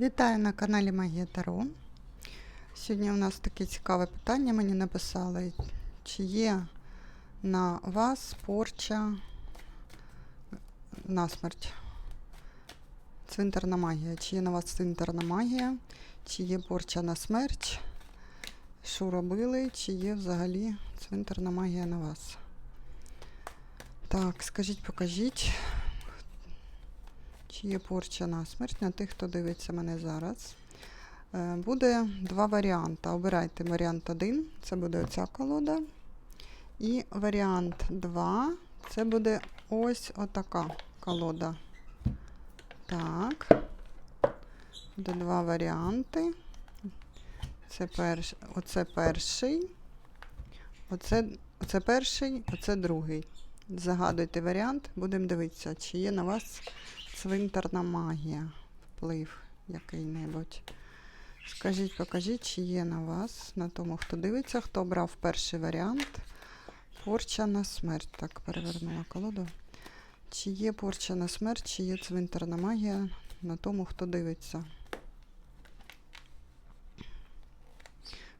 Вітаю на каналі Магія Таро. Сьогодні у нас таке цікаве питання. Мені написали, чи є на вас порча насмерть. Цвинтарна магія. Чи є на вас цвинтарна магія, чи є порча на смерть? Що робили, чи є взагалі цвинтарна магія на вас? Так, скажіть, покажіть. Чи є порча на смерть на тих, хто дивиться мене зараз. Е, Буде два варіанти. Обирайте варіант 1, це буде оця колода. І варіант 2 це буде ось отака колода. Так. Буде два варіанти. Це перш... Оце перший. Оце... Оце перший, оце другий. Загадуйте варіант, будемо дивитися, чи є на вас цвинтарна магія, вплив який-небудь. Скажіть, покажіть, чи є на вас, на тому, хто дивиться, хто обрав перший варіант. Порча на смерть. Так, перевернула колоду. Чи є порча на смерть, чи є цвинтарна магія на тому, хто дивиться.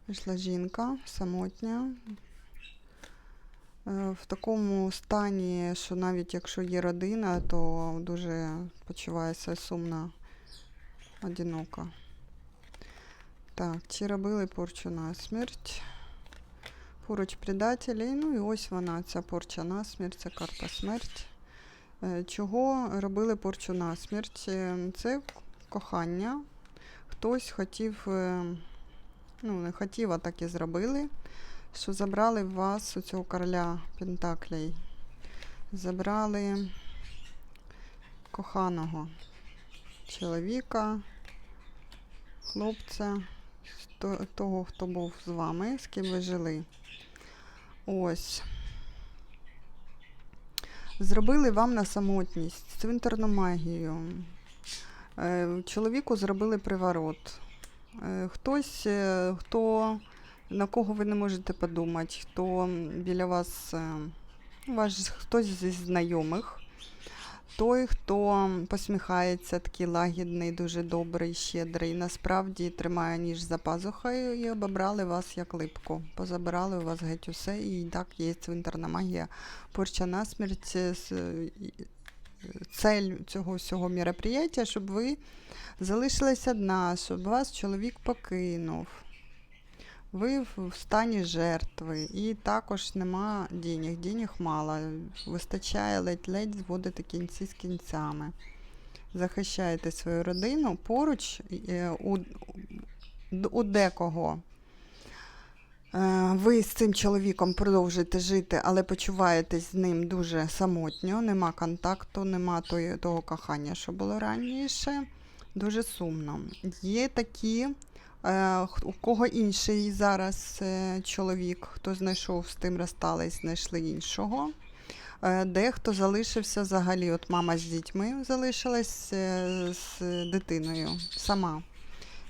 Вийшла жінка самотня, в такому стані, що навіть якщо є родина, то дуже почувається сумно, одиноко. Так, чи робили порчу на смерть? Поруч предателей. Ну і ось вона, ця порча на смерть, це карта смерть. Е, Чого робили порчу на смерть? Е, Це кохання. Хтось хотів, е, ну, не хотів, а так і зробили що забрали вас у цього короля Пентаклей. Забрали коханого чоловіка, хлопця, того, хто був з вами, з ким ви жили. Ось. Зробили вам на самотність, цвинтарну магію. Е, Чоловіку зробили приворот. Е, Хтось, е, хто на кого ви не можете подумати, хто біля вас, е, ваш хтось зі знайомих, той, хто посміхається, такий лагідний, дуже добрий, щедрий, насправді тримає ніж за пазухою і обобрали вас як липку. Позабирали у вас геть усе, і так є цвинтарна магія, порча насмерть. е, Цель цього всього мероприятия, щоб ви залишились одна, щоб вас чоловік покинув ви в стані жертви, і також нема денег, денег мало. Вистачає ледь-ледь зводити кінці з кінцями. Захищаєте свою родину поруч е, у, у декого. е, Ви з цим чоловіком продовжуєте жити, але почуваєтесь з ним дуже самотньо, нема контакту, нема того кохання, що було раніше. Дуже сумно. Є такі У кого інший зараз е, чоловік, хто знайшов з тим розстались, знайшли іншого. Е, Дехто залишився взагалі, от мама з дітьми залишилась е, з дитиною сама.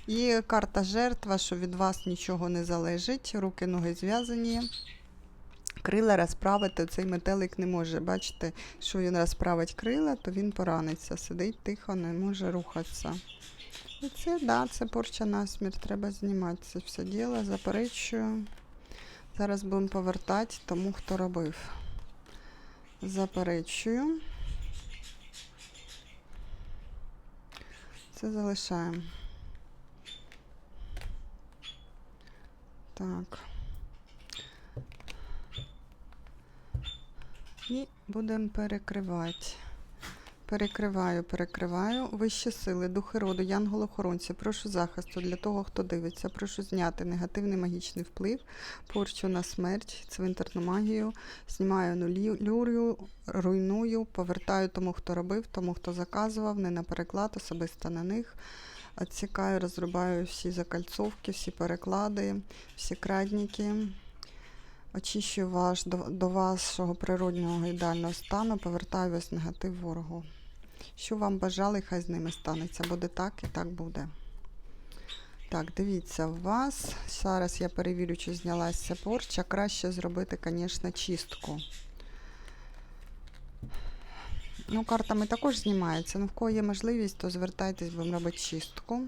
І карта жертва, що від вас нічого не залежить, руки, ноги зв'язані. Крила розправити, цей метелик не може. Бачите, що він розправить крила, то він пораниться. Сидить тихо, не може рухатися. Це, да, це порча насмерть, треба знімати це все діло, заперечую. Зараз будемо повертати тому, хто робив. Заперечую. Це залишаємо. Так. І будемо перекривати. Перекриваю, перекриваю. Вищі сили, духи роду, янголи-охоронці, прошу захисту для того, хто дивиться. Прошу зняти негативний магічний вплив, порчу на смерть, цвинтарну магію. Знімаю нулі, люрю, руйную, повертаю тому, хто робив, тому, хто заказував, не на переклад, особисто на них. Отсікаю, розрубаю всі закальцовки, всі переклади, всі крадники. Очищую ваш до, до вашого природнього ідеального стану, повертаю весь негатив ворогу. Що вам бажали, хай з ними станеться. Буде так і так буде. Так, дивіться, у вас. Зараз я перевірю, чи знялася порча. Краще зробити, звісно, чистку. Ну, картами також знімається. Ну, в кого є можливість, то звертайтесь, будемо робити чистку.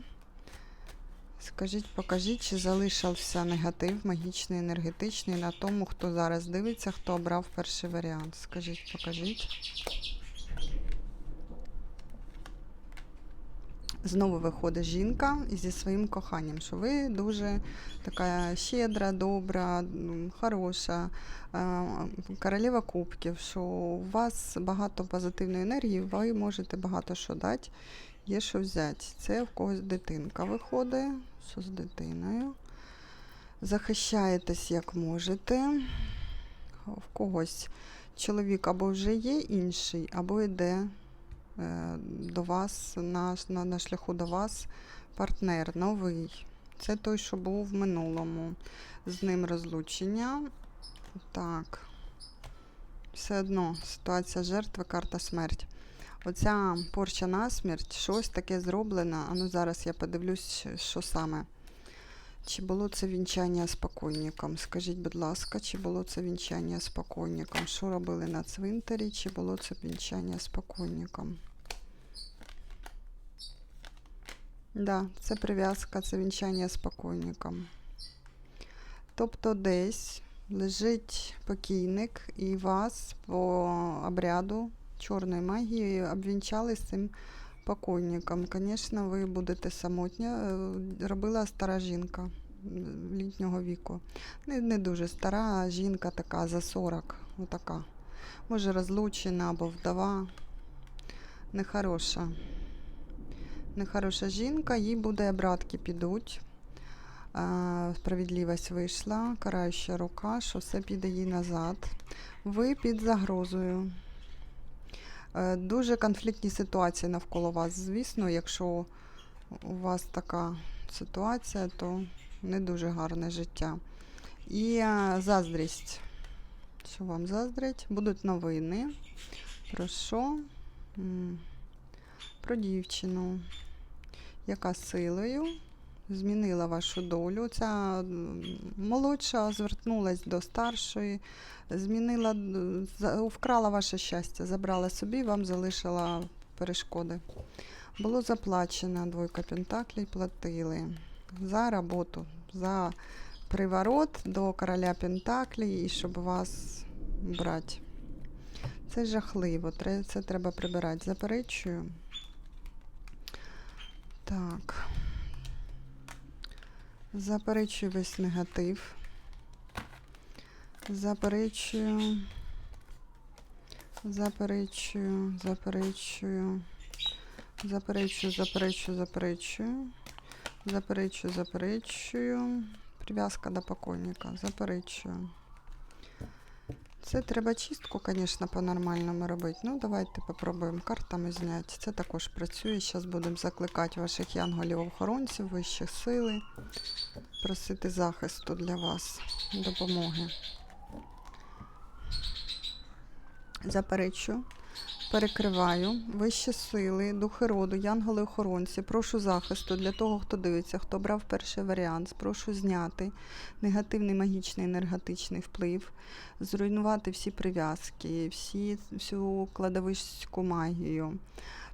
Скажіть, покажіть, чи залишився негатив магічний, енергетичний на тому, хто зараз дивиться, хто обрав перший варіант. Скажіть, покажіть. Знову виходить жінка зі своїм коханням, що ви дуже така щедра, добра, хороша, е, королева кубків, що у вас багато позитивної енергії, ви можете багато що дати, є що взяти. Це в когось дитинка виходить, що з дитиною. Захищаєтесь як можете. В когось чоловік або вже є інший, або йде до вас, на, на, на шляху до вас партнер новий. Це той, що був в минулому. З ним розлучення. Так. Все одно ситуація жертви, карта смерть. Оця порча на смерть, щось таке зроблено. А ну зараз я подивлюсь, що саме. Чи було це вінчання з покойником? Скажіть, будь ласка, чи було це вінчання з покойником? Що робили на цвинтарі? Чи було це вінчання з покойником? Да, це прив'язка, це вінчання з покойником. Тобто десь лежить покійник і вас по обряду чорної магії обвінчали з цим покойником. Звісно, ви будете самотня. Е, Робила стара жінка літнього віку. Не, не дуже стара, а жінка така за 40. Отака. Може розлучена або вдова. Нехороша. Нехороша жінка, їй буде обратки підуть. Справедливість вийшла, караюча рука, що все піде їй назад. Ви під загрозою. Е, Дуже конфліктні ситуації навколо вас. Звісно, якщо у вас така ситуація, то не дуже гарне життя. І е, заздрість. Що вам заздрять? Будуть новини. Про що? Про дівчину, яка силою змінила вашу долю. Ця молодша звернулась до старшої, змінила, вкрала ваше щастя, забрала собі, вам залишила перешкоди. Було заплачено двойка пентаклей, платили за роботу, за приворот до короля Пентаклей і щоб вас брати. Це жахливо, це треба прибирати. Заперечую. Так. Заперечую весь негатив. Заперечую. Заперечую, заперечую. Заперечую, заперечую, заперечую. Заперечую, заперечую. Прив'язка до покойника. Заперечую. Це треба чистку, звісно, по-нормальному робити. Ну, давайте попробуємо картами зняти. Це також працює. Зараз будемо закликати ваших янголів-охоронців, вищих сили, просити захисту для вас, допомоги. Заперечую. Перекриваю вищі сили, духи роду, янголи-охоронці. Прошу захисту для того, хто дивиться, хто брав перший варіант. Прошу зняти негативний магічний енергетичний вплив, зруйнувати всі прив'язки, всі, всю кладовищську магію.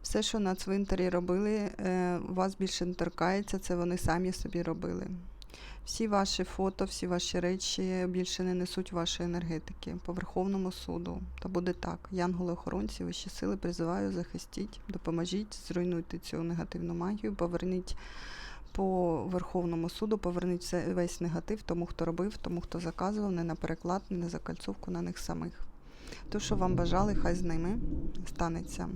Все, що на цвинтарі робили, е, вас більше не торкається, це вони самі собі робили. Всі ваші фото, всі ваші речі більше не несуть вашої енергетики по Верховному суду. Та буде так. Янголи-охоронці, вищі сили призиваю, захистіть, допоможіть, зруйнуйте цю негативну магію, поверніть по Верховному суду, поверніть весь негатив тому, хто робив, тому, хто заказував, не на переклад, не на закальцовку на них самих. То, що вам бажали, хай з ними станеться.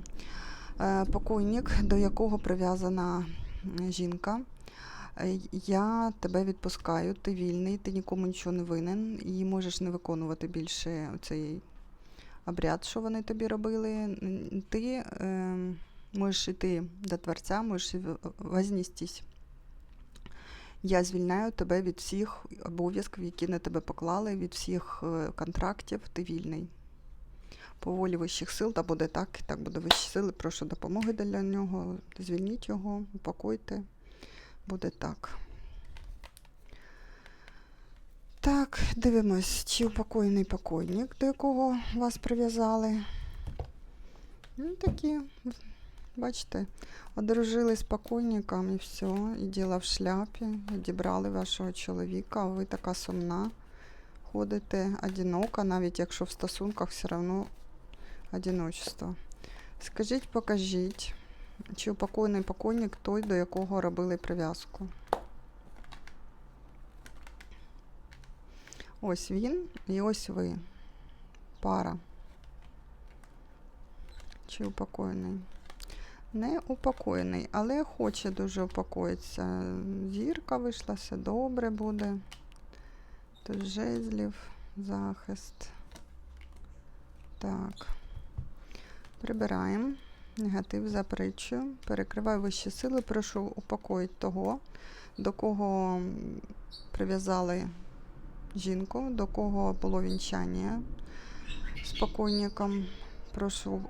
Е, Покойник, до якого прив'язана жінка. Е, Я тебе відпускаю, ти вільний, ти нікому нічого не винен і можеш не виконувати більше цей обряд, що вони тобі робили. Ти е, можеш йти до Творця, можеш в- вознестись. Я звільняю тебе від всіх обов'язків, які на тебе поклали, від всіх е, контрактів, ти вільний. По волі вищих сил, та буде так, так буде вищі сили, прошу допомоги для нього. Звільніть його, упокойте. Буде так. Так, дивимось, чи упокоєний покойник, до якого вас прив'язали. Ну, такі Бачите, одружили з покойником і все, і діло в шляпі, відібрали вашого чоловіка, а ви така сумна. Ходите одинока, навіть якщо в стосунках все одно одиночество. Скажіть, покажіть, чи упокоєний покойник той, до якого робили прив'язку. Ось він і ось ви. Пара. Чи упокоєний? Не упокоєний, але хоче дуже упокоїтися. Зірка вийшла, все добре буде. Тут жезлів, захист. Так. Прибираємо. Негатив запричую. Перекриваю вищі сили. Прошу упокоїти того, до кого прив'язали жінку, до кого було вінчання з покойником. Прошу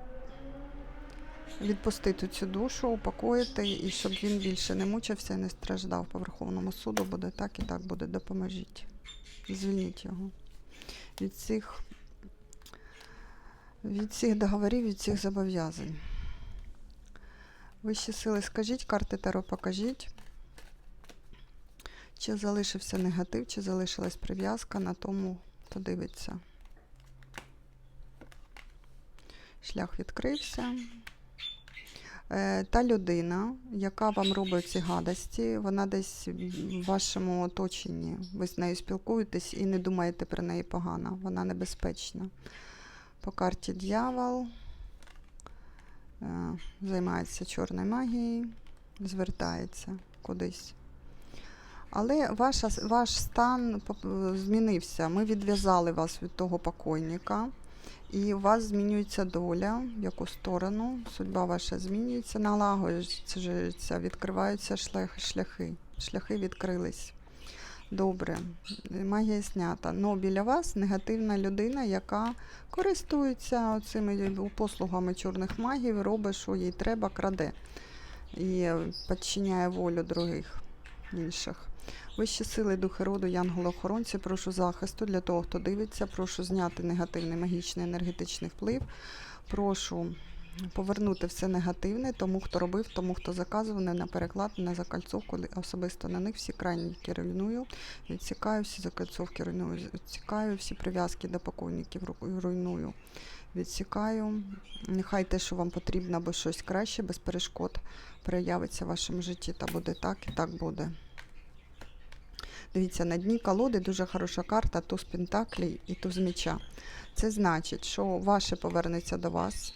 відпустити цю душу, упокоїти, і щоб він більше не мучився і не страждав по Верховному суду. Буде так і так буде. Допоможіть. Звільніть його від цих, від цих договорів, від цих зобов'язань. Вищі сили, скажіть, карти Таро покажіть. Чи залишився негатив, чи залишилась прив'язка на тому, хто дивиться. Шлях відкрився. Е, Та людина, яка вам робить ці гадості, вона десь в вашому оточенні. Ви з нею спілкуєтесь і не думаєте про неї погано. Вона небезпечна. По карті дьявол. Е, Займається чорною магією, звертається кудись. Але ваша, ваш стан змінився. Ми відв'язали вас від того покойника. І у вас змінюється доля, в яку сторону судьба ваша змінюється, налагоджується, відкриваються шляхи. Шляхи відкрились. Добре, магія знята. Но біля вас негативна людина, яка користується цими послугами чорних магів, робить, що їй треба, краде і підчиняє волю других інших. Вищі сили, духи роду, янголи-охоронці, прошу захисту для того, хто дивиться. Прошу зняти негативний магічний енергетичний вплив. Прошу повернути все негативне тому, хто робив, тому, хто заказував, не на переклад, не на закальцовку, особисто на них всі крайніки руйную. Відсікаю всі закальцовки, руйную, відсікаю всі прив'язки до покойників, руйную. Відсікаю. Нехай те, що вам потрібно, або щось краще, без перешкод проявиться в вашому житті, та буде так і так буде. Дивіться, на дні колоди дуже хороша карта туз пентаклей і туз меча. Це значить, що ваше повернеться до вас,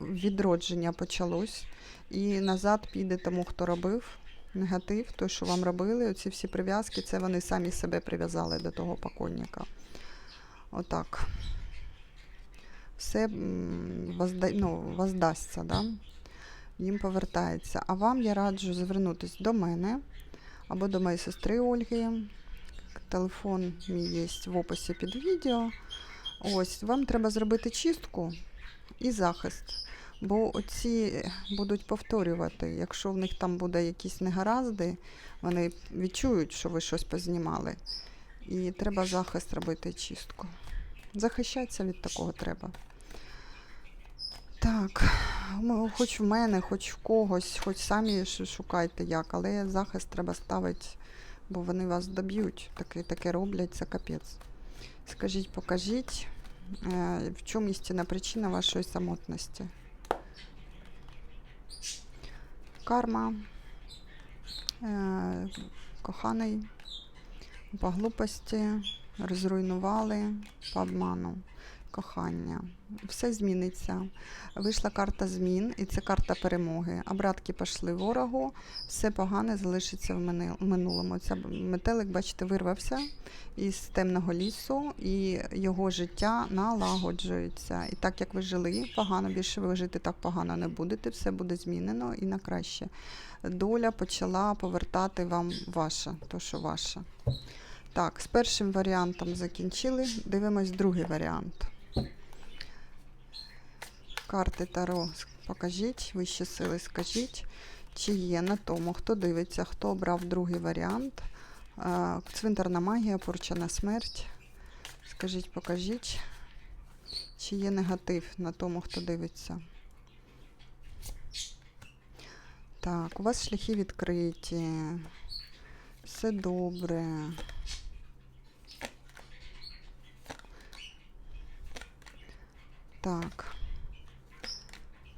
відродження почалось, і назад піде тому, хто робив негатив, той, що вам робили, оці всі прив'язки, це вони самі себе прив'язали до того покойника. Отак. Все возда... ну, воздасться, да? їм повертається. А вам я раджу звернутися до мене або до моєї сестри Ольги. Телефон мій є в описі під відео. Ось, вам треба зробити чистку і захист. Бо оці будуть повторювати, якщо в них там буде якісь негаразди, вони відчують, що ви щось познімали. І треба захист робити чистку. Захищатися від такого треба. Так, хоч в мене, хоч в когось, хоч самі шукайте як, але захист треба ставити, бо вони вас доб'ють. Таке, таке роблять, це капець. Скажіть, покажіть, е, в чому істинна причина вашої самотності? Карма, е, коханий, по глупості, розруйнували, по обману, кохання. Все зміниться. Вийшла карта змін, і це карта перемоги. Обратки пішли ворогу, все погане залишиться в минулому. Ця метелик, бачите, вирвався із темного лісу, і його життя налагоджується. І так як ви жили погано, більше ви жити так погано не будете, все буде змінено і на краще. Доля почала повертати вам ваше, то що ваше. Так, з першим варіантом закінчили. Дивимось другий варіант. Карти Таро покажіть, вищі сили скажіть, чи є на тому, хто дивиться, хто обрав другий варіант. Е, Цвинтарна магія, порчена смерть. Скажіть, покажіть, чи є негатив на тому, хто дивиться. Так, у вас шляхи відкриті. Все добре. Так.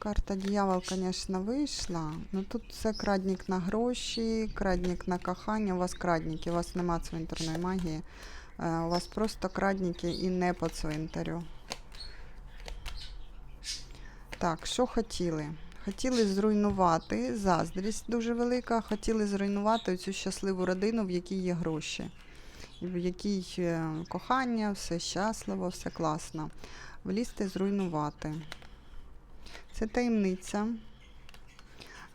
Карта дьявол, звісно, вийшла. Ну тут це крадник на гроші, крадник на кохання. У вас крадники, у вас нема цвинтарної магії. Е, У вас просто крадники і не по цвинтарю. Так, що хотіли? Хотіли зруйнувати, заздрість дуже велика, хотіли зруйнувати цю щасливу родину, в якій є гроші, в якій е, кохання, все щасливо, все класно. Влізти, зруйнувати. Це таємниця.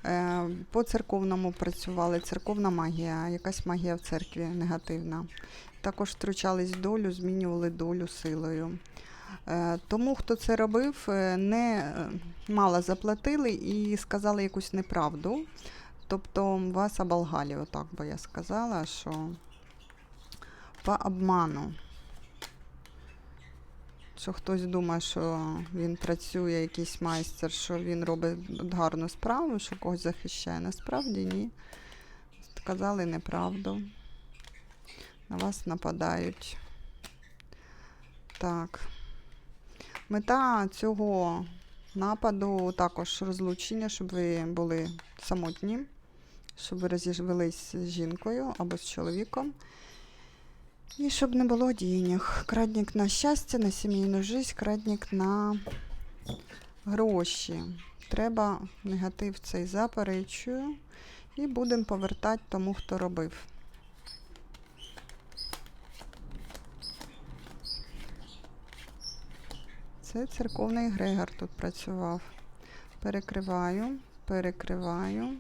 Е, По церковному працювали, церковна магія, якась магія в церкві негативна. Також втручались в долю, змінювали долю силою. Е, Тому, хто це робив, е, не мало заплатили і сказали якусь неправду. Тобто вас оболгали, отак би я сказала, що по обману. Що хтось думає, що він працює, якийсь майстер, що він робить гарну справу, що когось захищає. Насправді ні. Сказали неправду. На вас нападають. Так. Мета цього нападу також розлучення, щоб ви були самотні, щоб ви розізвелись з жінкою або з чоловіком. І щоб не було денег. Крадник на щастя, на сімейну життя, крадник на гроші. Треба негатив цей заперечую. І будемо повертати тому, хто робив. Це церковний Грегор тут працював. Перекриваю, перекриваю,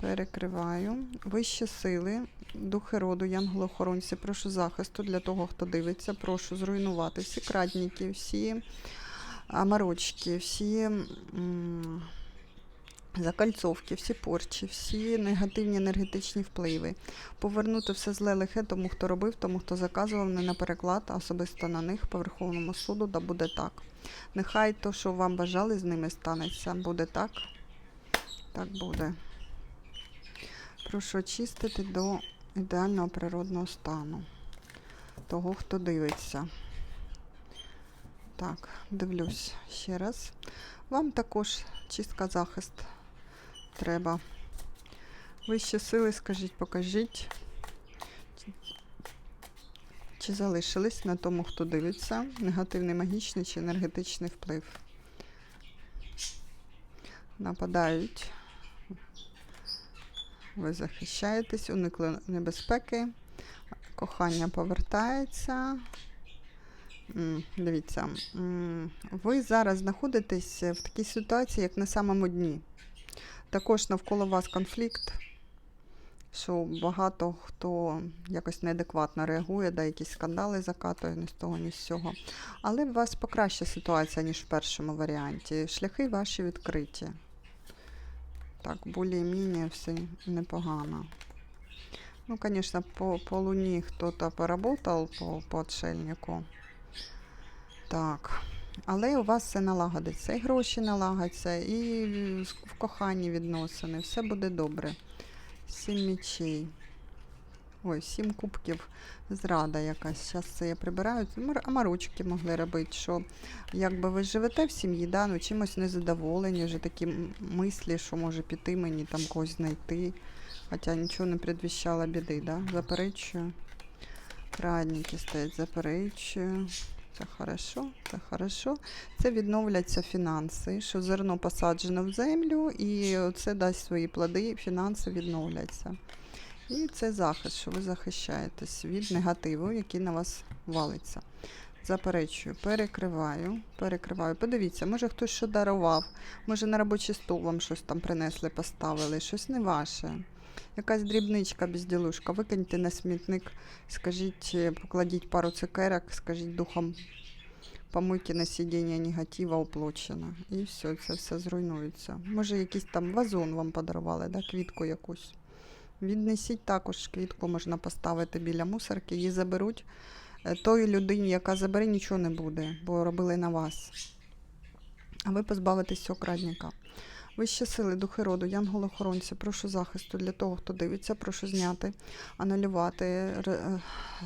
перекриваю. Вищі сили, духи роду, янголохоронці, прошу захисту для того, хто дивиться. Прошу зруйнувати всі крадники, всі амарочки, всі закальцовки, всі порчі, всі негативні енергетичні впливи. Повернути все зле лихе тому, хто робив, тому, хто заказував, не на переклад, а особисто на них по Верховному суду, да буде так. Нехай то, що вам бажали, з ними станеться. Буде так. Так буде. Прошу очистити до ідеального природного стану. Того, хто дивиться. Так, дивлюсь ще раз. Вам також чистка захист треба. Вищі сили, скажіть, покажіть. Чи- залишились на тому, хто дивиться, негативний магічний чи енергетичний вплив? Нападають. Ви захищаєтесь, уникли небезпеки. Кохання повертається. Дивіться, ви зараз знаходитесь в такій ситуації, як на самому дні. Також навколо вас конфлікт, що багато хто якось неадекватно реагує, да, якісь скандали закатує ні з того, ні з цього. Але у вас покраща ситуація, ніж в першому варіанті. Шляхи ваші відкриті. Так, более-менее все непогано. Ну, звісно, по, по луні хто-то поработав по, по отшельнику. Так. Але у вас все налагодиться. І гроші налагодяться, і в коханні відносини. Все буде добре. Сім мічей. Ой, сім кубків. Зрада якась. Зараз це я прибираю. Мар- Амарочки могли робити, що якби ви живете в сім'ї, да, ну чимось незадоволені, вже такі мислі, що може піти мені там когось знайти. Хоча нічого не предвіщало біди, да? Заперечую. Крадники стоять, заперечую. Це хорошо, це хорошо. Це відновляться фінанси, що зерно посаджено в землю, і це дасть свої плоди, фінанси відновляться. І це захист, що ви захищаєтесь від негативу, який на вас валиться. Заперечую, перекриваю, перекриваю. Подивіться, може хтось що дарував, може на робочий стол вам щось там принесли, поставили, щось не ваше. Якась дрібничка, безділушка, викиньте на смітник, скажіть, е, покладіть пару цукерок, скажіть духом помойки на сидіння негатива оплачено. І все, це все зруйнується. Може, якийсь там вазон вам подарували, да, квітку якусь. Віднесіть також квітку, можна поставити біля мусорки, її заберуть. Е, Тої людині, яка забере, нічого не буде, бо робили на вас. А ви позбавитесь цього крадника. Вищі сили, духи роду, янголи-охоронці, прошу захисту для того, хто дивиться, прошу зняти, анулювати, е,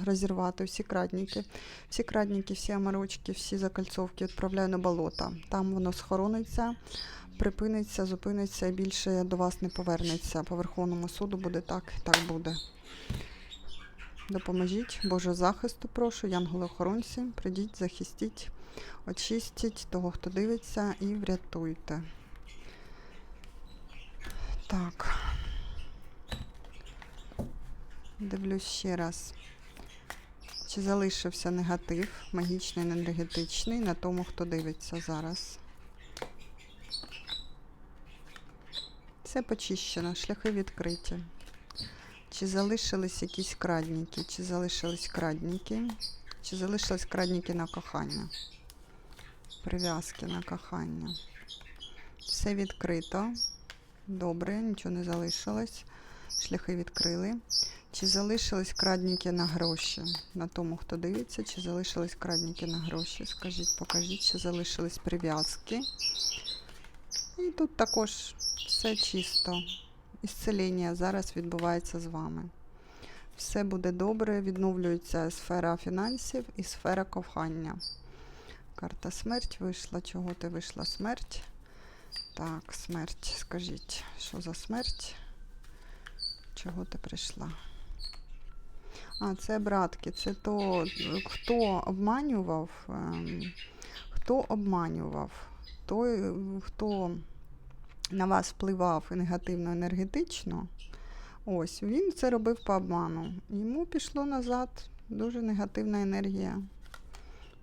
розірвати всі крадніки, всі крадніки, всі амарочки, всі закальцовки відправляю на болото. Там воно схорониться, припиниться, зупиниться і більше до вас не повернеться. По Верховному суду буде так, так буде. Допоможіть, Божого захисту, прошу, янголи-охоронці, прийдіть, захистіть, очистіть того, хто дивиться, і врятуйте. Так. Дивлюсь ще раз. Чи залишився негатив, магічний, енергетичний, на тому, хто дивиться зараз. Все почищено, шляхи відкриті. Чи залишились якісь крадніки, чи залишились крадніки, чи залишились крадніки на кохання, прив'язки на кохання. Все відкрито. Добре, нічого не залишилось. Шляхи відкрили. Чи залишились крадніки на гроші? На тому, хто дивиться, чи залишились крадніки на гроші? Скажіть, покажіть, чи залишились прив'язки. І тут також все чисто. Ісцеління зараз відбувається з вами. Все буде добре, відновлюється сфера фінансів і сфера кохання. Карта смерть вийшла. Чого ти вийшла смерть? Так, смерть. Скажіть, що за смерть? Чого ти прийшла? А, це братки, це то, хто обманював, ем, хто обманював, той, хто на вас впливав негативно енергетично, ось, він це робив по обману. Йому пішло назад дуже негативна енергія.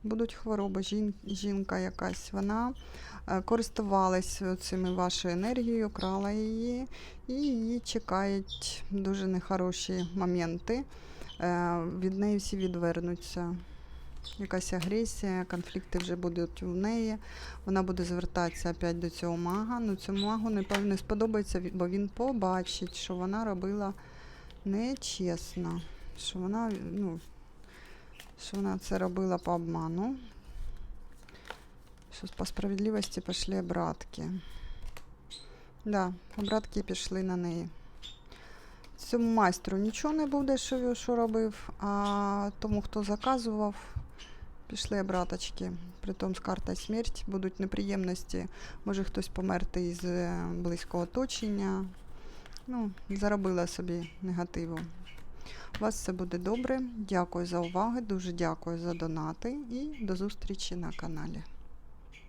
Будуть хвороби, жін, жінка якась, вона е, користувалась цими вашою енергією, крала її, і її чекають дуже нехороші моменти. Е, Від неї всі відвернуться. Якась агресія, конфлікти вже будуть у неї. Вона буде звертатися опять до цього мага. Ну цьому магу не сподобається, бо він побачить, що вона робила нечесно, що вона, ну, що вона це робила по обману. Що по справедливості пішли обратки. Да, обратки пішли на неї. Цьому майстру нічого не буде, що, він- що робив, а тому, хто заказував, пішли браточки, Притом з карта смерть будуть неприємності. Може хтось померти із е, близького оточення. Ну, заробила собі негативу. У вас все буде добре. Дякую за увагу, дуже дякую за донати і до зустрічі на каналі.